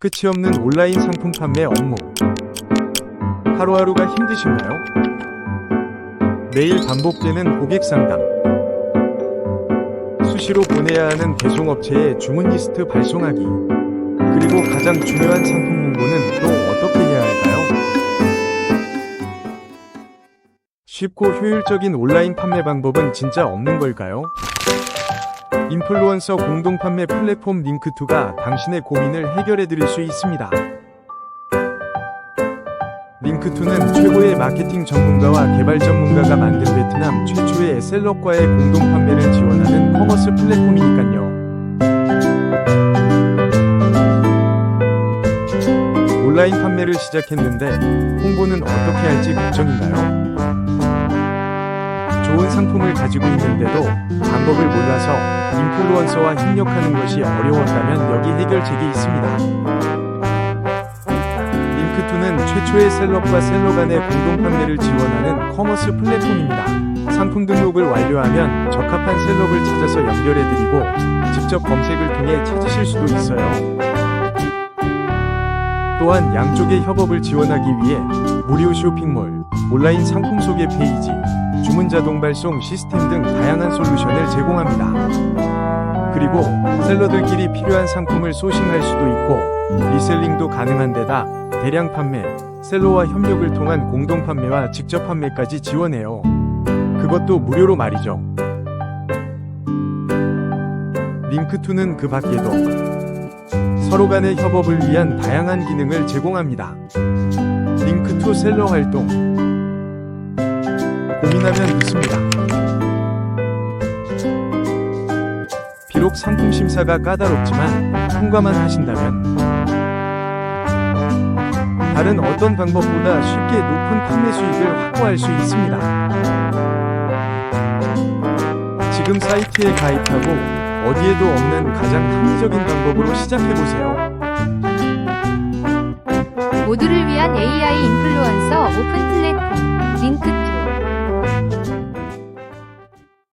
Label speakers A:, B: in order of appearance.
A: 끝이 없는 온라인 상품 판매 업무. 하루하루가 힘드신가요? 매일 반복되는 고객 상담. 수시로 보내야 하는 배송업체에 주문 리스트 발송하기. 그리고 가장 중요한 상품 홍보는 또 어떻게 해야 할까요? 쉽고 효율적인 온라인 판매 방법은 진짜 없는 걸까요? 인플루언서 공동 판매 플랫폼 링크2가 당신의 고민을 해결해 드릴 수 있습니다. 링크2는 최고의 마케팅 전문가와 개발 전문가가 만든 베트남 최초의 셀럽과의 공동 판매를 지원하는 커머스 플랫폼이니까요. 온라인 판매를 시작했는데 홍보는 어떻게 할지 걱정인가요? 좋은 상품을 가지고 있는데도 방법을 몰라서 인플루언서와 협력하는 것이 어려웠다면 여기 해결책이 있습니다. 링크2는 최초의 셀럽과 셀러 간의 공동 판매를 지원하는 커머스 플랫폼입니다. 상품 등록을 완료하면 적합한 셀럽을 찾아서 연결해드리고 직접 검색을 통해 찾으실 수도 있어요. 또한 양쪽의 협업을 지원하기 위해 무료 쇼핑몰, 온라인 상품 소개 페이지, 주문 자동 발송 시스템 등 다양한 솔루션을 제공합니다. 그리고 셀러들끼리 필요한 상품을 소싱할 수도 있고 리셀링도 가능한 데다 대량 판매, 셀러와 협력을 통한 공동 판매와 직접 판매까지 지원해요. 그것도 무료로 말이죠. 링크2는 그 밖에도 서로 간의 협업을 위한 다양한 기능을 제공합니다. 링크2 셀러 활동 고민하면 있습니다. 비록 상품 심사가 까다롭지만 통과만 하신다면 다른 어떤 방법보다 쉽게 높은 판매 수익을 확보할 수 있습니다. 지금 사이트에 가입하고 어디에도 없는 가장 합리적인 방법으로 시작해보세요.
B: 모두를 위한 AI 인플루언서 오픈 플랫폼 링크2